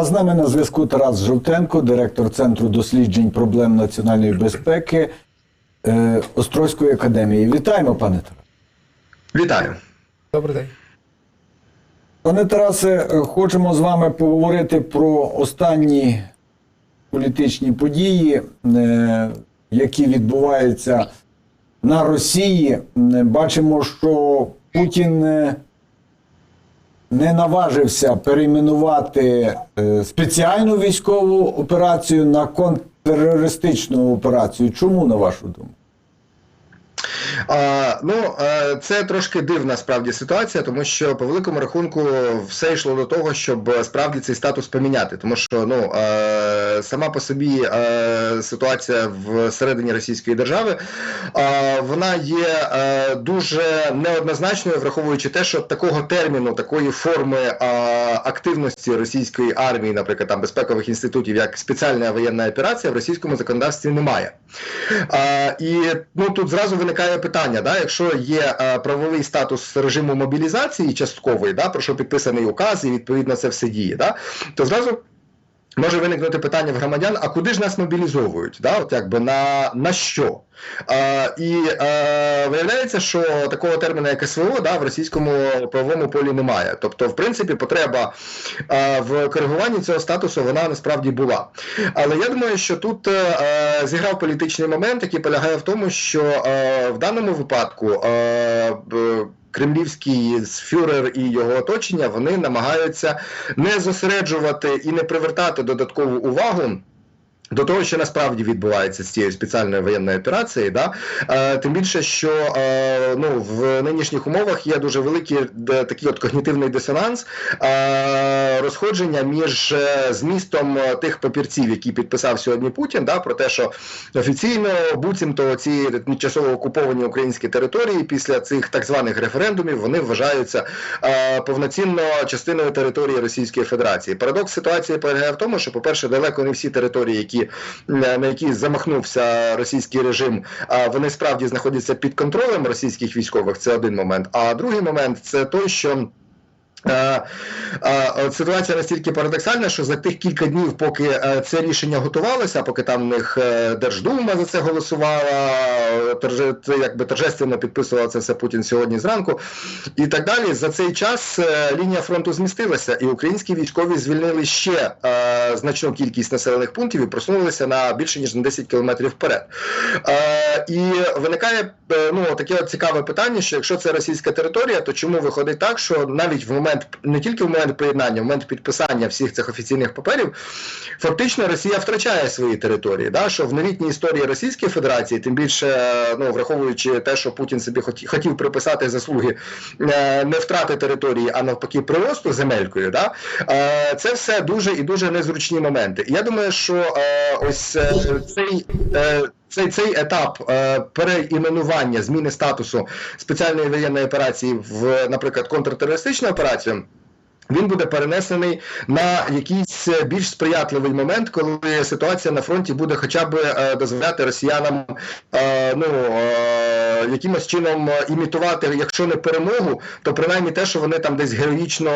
А з нами на зв'язку Тарас Жовтенко, директор Центру досліджень проблем національної безпеки е, Острозької академії. Вітаємо, пане Тарасе. Вітаю. Добрий день. Пане Тарасе, хочемо з вами поговорити про останні політичні події, е, які відбуваються на Росії. Е, Бачимо, що Путін е, не наважився перейменувати е, спеціальну військову операцію на контртерористичну операцію. Чому, на вашу думку? А, ну е, це трошки дивна справді ситуація, тому що по великому рахунку все йшло до того, щоб е, справді цей статус поміняти. Тому що ну сама по собі е, ситуація всередині Російської держави е, вона є е, дуже неоднозначною, враховуючи те, що такого терміну, такої форми е, активності російської армії, наприклад, там безпекових інститутів, як спеціальна воєнна операція, в російському законодавстві немає. Е, і ну тут зразу виникає питання: да, якщо є е, правовий статус режиму мобілізації часткової, да, про що підписаний указ, і відповідно це все діє, да, то зразу. Може виникнути питання в громадян: а куди ж нас мобілізовують? Да? От якби на, на що? Е, і е, виявляється, що такого терміну, як СВО, да, в російському правовому полі немає. Тобто, в принципі, потреба е, в коригуванні цього статусу вона насправді була. Але я думаю, що тут е, зіграв політичний момент, який полягає в тому, що е, в даному випадку. Е, б- Кремлівський фюрер і його оточення вони намагаються не зосереджувати і не привертати додаткову увагу. До того, що насправді відбувається з цією спеціальною воєнною операцією, да? е, тим більше, що е, ну, в нинішніх умовах є дуже великий де, такий от когнітивний дисонанс, е, розходження між е, змістом е, тих папірців, які підписав сьогодні Путін, да, про те, що офіційно буцімто ці тимчасово окуповані українські території після цих так званих референдумів вони вважаються е, повноцінно частиною території Російської Федерації. Парадокс ситуації полягає в тому, що, по-перше, далеко не всі території, які е, на які замахнувся російський режим, вони справді знаходяться під контролем російських військових. Це один момент. А другий момент це той, що. Е, е, Ситуація настільки парадоксальна, що за тих кілька днів, поки е, це рішення готувалося, поки там в них Держдума за це голосувала, це якби торжественно підписував це все Путін сьогодні зранку, і так далі. За цей час лінія фронту змістилася, і українські військові звільнили ще значну кількість населених пунктів і просунулися на більше ніж на 10 кілометрів вперед. І виникає ну таке цікаве питання: що якщо це російська територія, то чому виходить так, що навіть в момент не тільки в момент приєднання, в момент підписання всіх цих офіційних паперів, фактично Росія втрачає свої території. Да? Що в новітній історії Російської Федерації, тим більше ну враховуючи те, що Путін собі хотів приписати заслуги е, не втрати території, а навпаки, приросту земелькою, да? е, це все дуже і дуже незручні моменти. І я думаю, що е, ось цей. Цей, цей етап е, переіменування зміни статусу спеціальної воєнної операції в, наприклад, контртерористичну операцію. Він буде перенесений на якийсь е, більш сприятливий момент, коли ситуація на фронті буде хоча б е, дозволяти росіянам е, ну, якимось чином імітувати, якщо не перемогу, то принаймні те, що вони там десь героїчно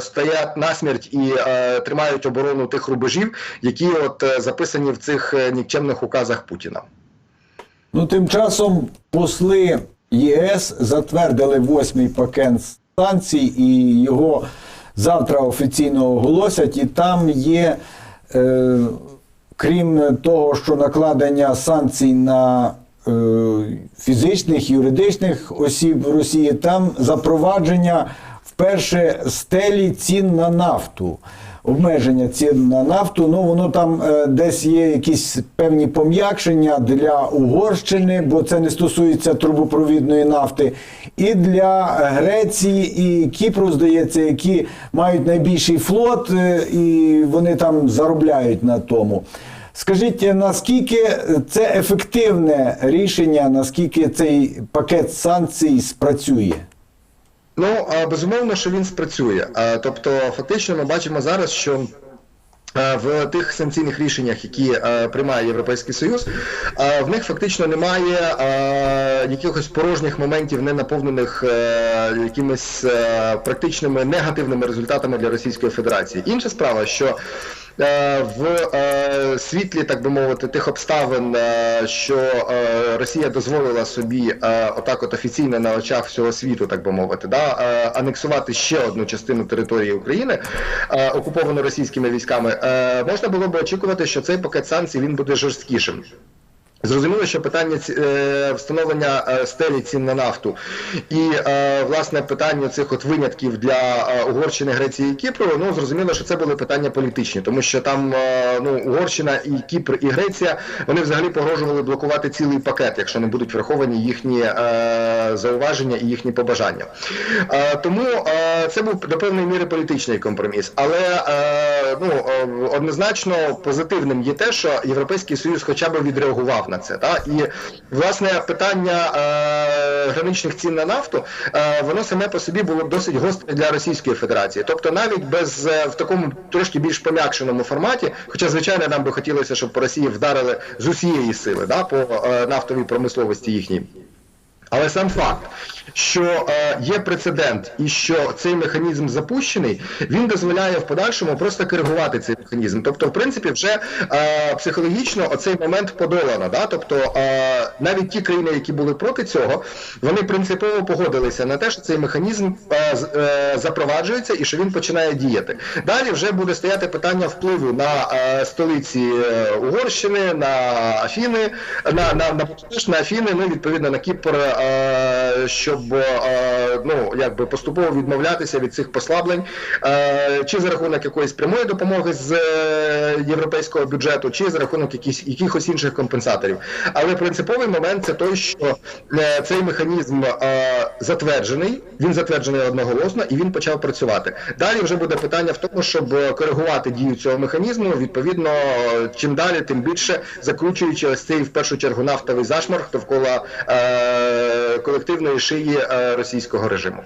стоять насмерть і е, тримають оборону тих рубежів, які от записані в цих нікчемних указах Путіна. Ну, тим часом посли ЄС затвердили восьмий пакет санкцій, і його завтра офіційно оголосять. І там є, е, крім того, що накладення санкцій на е, фізичних, юридичних осіб в Росії, там запровадження вперше стелі цін на нафту обмеження цін на нафту. Ну воно там е, десь є якісь певні пом'якшення для Угорщини, бо це не стосується трубопровідної нафти, і для Греції і Кіпру, здається, які мають найбільший флот, е, і вони там заробляють на тому. Скажіть, наскільки це ефективне рішення, наскільки цей пакет санкцій спрацює? Ну безумовно, що він спрацює. Тобто, фактично, ми бачимо зараз, що. В тих санкційних рішеннях, які приймає Європейський Союз, в них фактично немає якихось порожніх моментів, не наповнених е, якимись е, практичними негативними результатами для Російської Федерації. Інша справа, що в е, світлі, так би мовити, тих обставин, е, що е, Росія дозволила собі е, отак, от офіційно на очах всього світу, так би мовити, да, е, анексувати ще одну частину території України, е, окуповану російськими військами, е, можна було би очікувати, що цей пакет санкцій він буде жорсткішим. Зрозуміло, що питання е, встановлення е, стелі цін на нафту і е, власне питання цих от винятків для Угорщини, Греції і Кіпру. Ну зрозуміло, що це були питання політичні, тому що там ну Угорщина і Кіпр і Греція вони взагалі погрожували блокувати цілий пакет, якщо не будуть враховані їхні зауваження і їхні побажання. Тому це був до певної міри політичний компроміс, але ну однозначно позитивним є те, що Європейський Союз хоча б відреагував на це. Та? І власне питання е, граничних цін на нафту, е, воно саме по собі було досить гостре для Російської Федерації. Тобто навіть без е, в такому трошки більш пом'якшеному форматі, хоча звичайно нам би хотілося, щоб по Росії вдарили з усієї сили да, по е, нафтовій промисловості їхній. Але сам факт, що е, є прецедент і що цей механізм запущений, він дозволяє в подальшому просто коригувати цей механізм. Тобто, в принципі, вже е, психологічно оцей момент подолано. Да? Тобто, е, навіть ті країни, які були проти цього, вони принципово погодилися на те, що цей механізм е, е, запроваджується і що він починає діяти. Далі вже буде стояти питання впливу на е, столиці е, Угорщини, на Афіни, на, на, на, Будапешт, на Афіни, ну відповідно на Кіпр, е, щоб е, ну, якби поступово відмовлятися від цих послаблень, е, чи за рахунок якоїсь прямої допомоги з е, європейського бюджету, чи за рахунок якісь, якихось інших компенсаторів. Але принциповий момент це той, що е, цей механізм е, затверджений, він затверджений одноголосно і він почав працювати. Далі вже буде питання в тому, щоб е, коригувати дію цього механізму. Відповідно, е, чим далі, тим більше закручуючи ось цей в першу чергу нафтовий зашморг довкола е, колективної шиї е, російського режиму.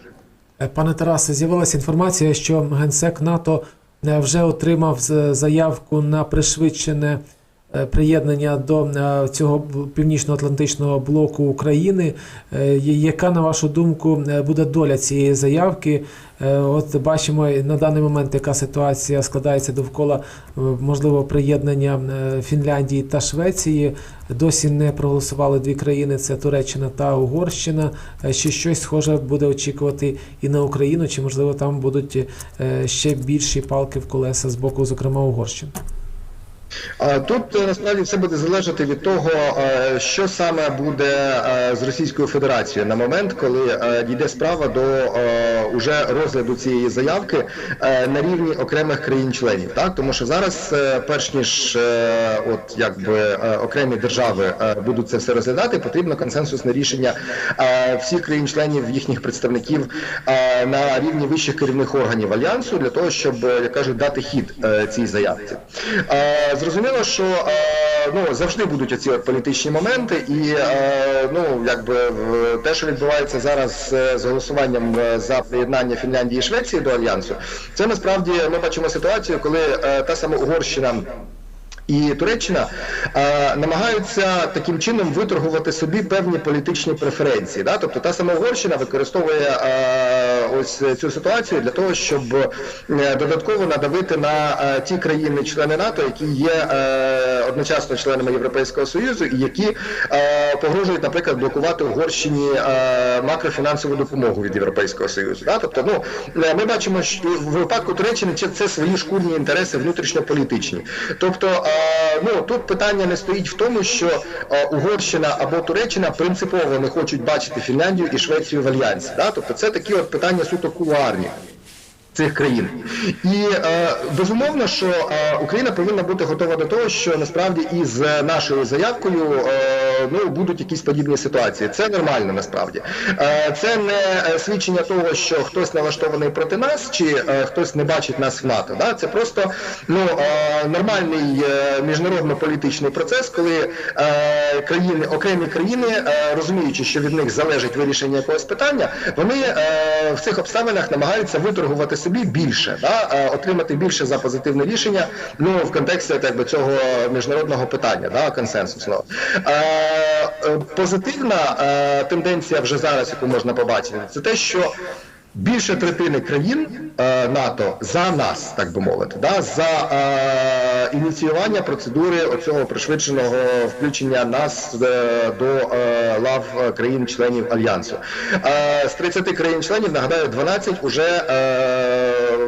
Е, Пане Тарасе, з'явилася інформація, що генсек НАТО е, вже отримав заявку на пришвидшене приєднання до е, цього північно-атлантичного блоку України. Е, Яка, на вашу думку, е, буде доля цієї заявки? Е, От бачимо на даний момент, яка ситуація складається довкола е, можливо приєднання е, Фінляндії та Швеції. Досі не проголосували дві країни: це Туреччина та Угорщина. Е, Чи щось схоже буде очікувати і на Україну, чи можливо там будуть е, ще більші палки в колеса з боку, зокрема Угорщини? Тут е, насправді все буде залежати від того, е, що саме буде е, з Російською Федерацією на момент, коли дійде справа до уже розгляду цієї заявки на рівні окремих країн-членів. Так тому що зараз, перш ніж от якби окремі держави будуть це все розглядати, потрібно консенсусне рішення всіх країн-членів їхніх представників на рівні вищих керівних органів альянсу для того, щоб як кажуть, дати хід цій заявці. Зрозуміло, що е, ну завжди будуть оці політичні моменти, і е, ну якби те, що відбувається зараз е, з голосуванням за приєднання Фінляндії і Швеції до альянсу, це насправді ми бачимо ситуацію, коли та сама Угорщина. І Туреччина е, намагаються таким чином виторгувати собі певні політичні преференції. Да? Тобто та сама Угорщина використовує е, ось цю ситуацію для того, щоб е, додатково надавити на е, ті країни-члени НАТО, які є е, одночасно членами Європейського Союзу, і які е, погрожують, наприклад, блокувати Угорщині е, макрофінансову допомогу від Європейського Союзу. Да? Тобто, ну е, ми бачимо, що в випадку Туреччини це- це свої шкурні інтереси внутрішньополітичні. Тобто, е, ну тут питання не стоїть в тому, що е, Угорщина або Туреччина принципово не хочуть бачити Фінляндію і Швецію в альянсі. Да? Тобто, це такі от питання суто кулуарні. Цих країн і е, безумовно, що е, Україна повинна бути готова до того, що насправді із нашою заявкою е, ну будуть якісь подібні ситуації. Це нормально насправді. Це не свідчення того, що хтось налаштований проти нас, чи хтось не бачить нас в НАТО. Це просто ну нормальний міжнародно-політичний процес, коли країни, окремі країни, розуміючи, що від них залежить вирішення якогось питання, вони в цих обставинах намагаються виторгувати собі собі більше, да, е, отримати більше за позитивне рішення. Ну в контексті так би цього міжнародного питання, да, консенсусного. Е, е, позитивна тенденція вже зараз, яку можна побачити, це те, що більше третини країн е, НАТО за нас, так би мовити, да, за е, ініціювання процедури оцього пришвидшеного включення нас е, до е, лав країн-членів альянсу. Е, з 30 країн-членів нагадаю, 12 вже е,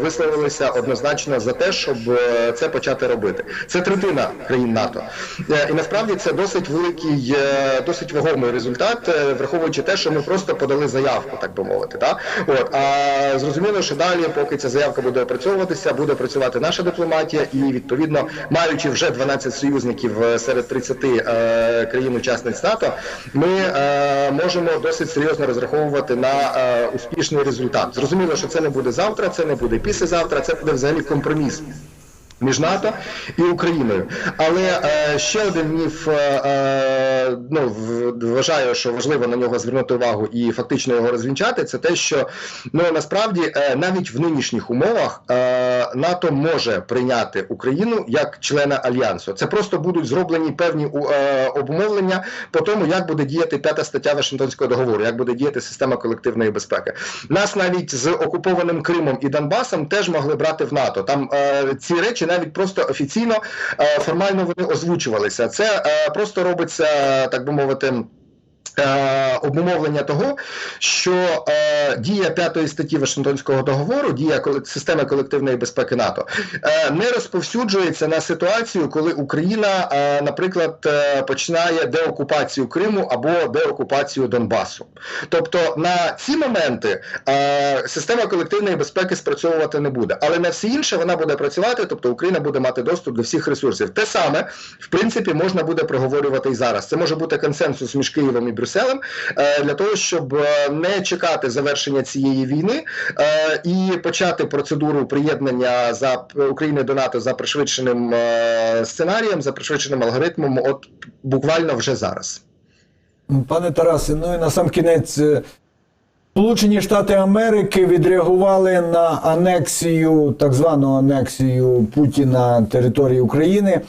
висловилися однозначно за те, щоб е, це почати робити. Це третина країн НАТО, Е, і насправді це досить великий, е, досить вагомий результат, враховуючи те, що ми просто подали заявку, так би мовити. Так? От а зрозуміло, що далі, поки ця заявка буде опрацьовуватися, буде працювати наша дипломатія, і відповідно, маючи вже 12 союзників серед 30 е, країн-учасниць НАТО, ми можемо досить серйозно розраховувати на успішний результат. Зрозуміло, що це не буде завтра, це не буде післязавтра, це буде взагалі компроміс. Між НАТО і Україною, але е, ще один міф, е, е, ну вважаю, що важливо на нього звернути увагу і фактично його розвінчати. Це те, що ну насправді е, навіть в нинішніх умовах е, НАТО може прийняти Україну як члена альянсу. Це просто будуть зроблені певні е, обумовлення по тому, як буде діяти п'ята стаття Вашингтонського договору, як буде діяти система колективної безпеки. Нас навіть з окупованим Кримом і Донбасом теж могли брати в НАТО. Там е, ці речі навіть просто офіційно е, формально вони озвучувалися. Це е, просто робиться, так би мовити. Е, Обумовлення того, що е, дія п'ятої статті Вашингтонського договору, дія системи колективної безпеки НАТО, е, не розповсюджується на ситуацію, коли Україна, е, наприклад, е, починає деокупацію Криму або деокупацію Донбасу. Тобто на ці моменти е, система колективної безпеки спрацьовувати не буде, але на всі інше вона буде працювати, тобто Україна буде мати доступ до всіх ресурсів. Те саме, в принципі, можна буде проговорювати і зараз. Це може бути консенсус між Києвом і Брюсселем е, для того, щоб е, не чекати завершення цієї війни е, і почати процедуру приєднання за України до НАТО за пришвидшеним сценарієм, за пришвидшеним алгоритмом, от буквально вже зараз. Пане Тарасе, ну і на сам кінець. Сполучені Штати Америки відреагували на анексію, так звану анексію Путіна території України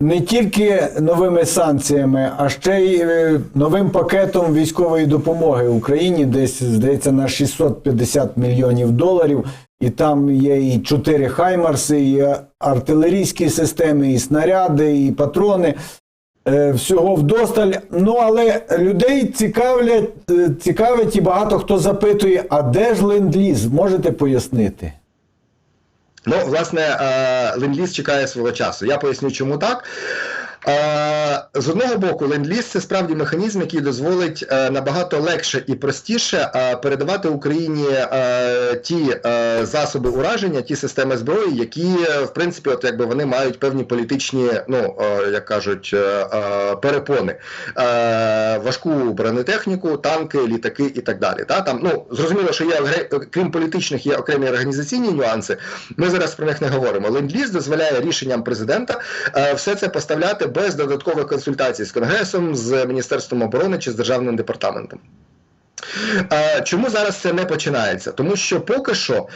не тільки новими санкціями, а ще й е, новим пакетом військової допомоги Україні, десь здається на 650 мільйонів доларів. І там є і чотири хаймарси, і артилерійські системи, і снаряди, і патрони. Е, всього вдосталь. Ну але людей цікавлять, е, цікавить і багато хто запитує, а де ж ленд-ліз? Можете пояснити? Ну, власне, ленд-ліз чекає свого часу. Я поясню, чому так. Е, З одного боку, ленд-ліз це справді механізм, який дозволить е, набагато легше і простіше е, передавати Україні ті засоби ураження, ті системи зброї, які в принципі, от якби вони мають певні політичні, ну як кажуть, перепони, важку бронетехніку, танки, літаки і так далі. Та там ну зрозуміло, що є крім політичних, є окремі організаційні нюанси. Ми зараз про них не говоримо. Ленд-ліз дозволяє рішенням президента все це поставляти без додаткових консультацій з конгресом, з міністерством оборони чи з державним департаментом. Чому зараз це не починається? Тому що поки що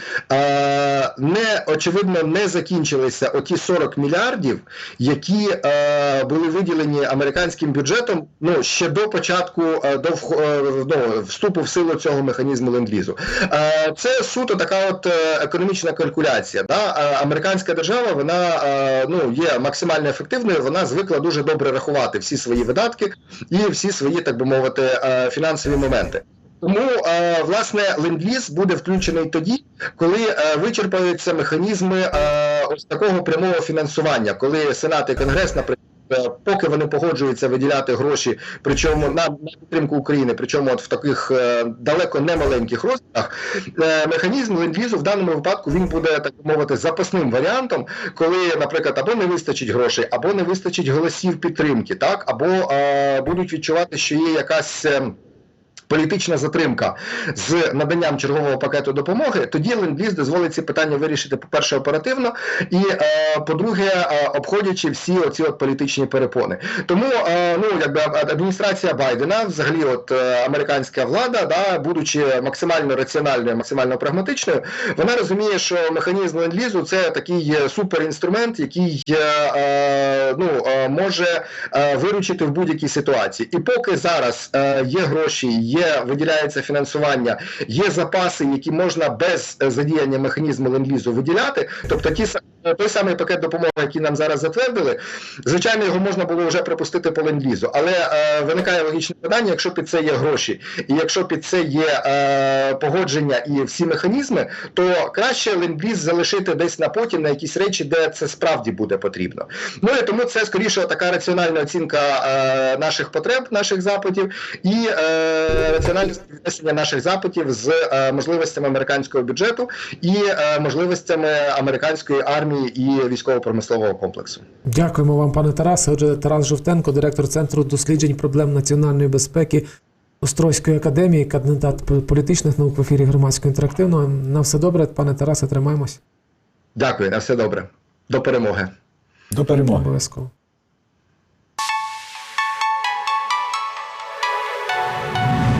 не очевидно не закінчилися оті 40 мільярдів, які були виділені американським бюджетом ну ще до початку до вступу в силу цього механізму ленд-лізу. Це суто така от е, економічна калькуляція. Да? Американська держава вона ну є максимально ефективною. Вона звикла дуже добре рахувати всі свої видатки і всі свої, так би мовити, е, фінансові моменти. Тому е, власне ленд-ліз буде включений тоді, коли е, вичерпаються механізми е, ось такого прямого фінансування, коли Сенат і Конгрес, наприклад. Поки вони погоджуються виділяти гроші, причому на, підтримку України, причому от в таких е, далеко не маленьких розмірах, е, механізм ленд-лізу в даному випадку він буде так мовити запасним варіантом, коли, наприклад, або не вистачить грошей, або не вистачить голосів підтримки, так або е, будуть відчувати, що є якась. Політична затримка з наданням чергового пакету допомоги, тоді ленд-ліз дозволить ці питання вирішити, по-перше, оперативно, і е, по-друге, е, обходячи всі оці от політичні перепони. Тому е, ну якби адміністрація Байдена, взагалі, от американська влада, да, будучи максимально раціональною, максимально прагматичною, вона розуміє, що механізм ленд-лізу – це такий суперінструмент, який ну, може виручити в будь-якій ситуації. І поки зараз є гроші, є виділяється фінансування, є запаси, які можна без е, задіяння механізму ленд-лізу виділяти, тобто ті са- той самий пакет допомоги, який нам зараз затвердили, звичайно, його можна було вже припустити по ленд-лізу, але е, виникає логічне питання, якщо під це є гроші, і якщо під це є е, погодження і всі механізми, то краще ленд-ліз залишити десь на потім на якісь речі, де це справді буде потрібно. Ну і тому це скоріше така раціональна оцінка е, наших потреб, наших запитів, і е, раціональне співвіднесення наших запитів з е, можливостями американського бюджету і е, можливостями американської армії і військово-промислового комплексу. Дякуємо вам, пане Тарасе. Отже, Тарас Жовтенко, директор Центру досліджень проблем національної безпеки Острозької академії, кандидат політичних наук в ефірі громадського інтерактивного. На все добре, пане Тарасе, тримаємось. Дякую, на все добре. До перемоги. До перемоги. Обов'язково.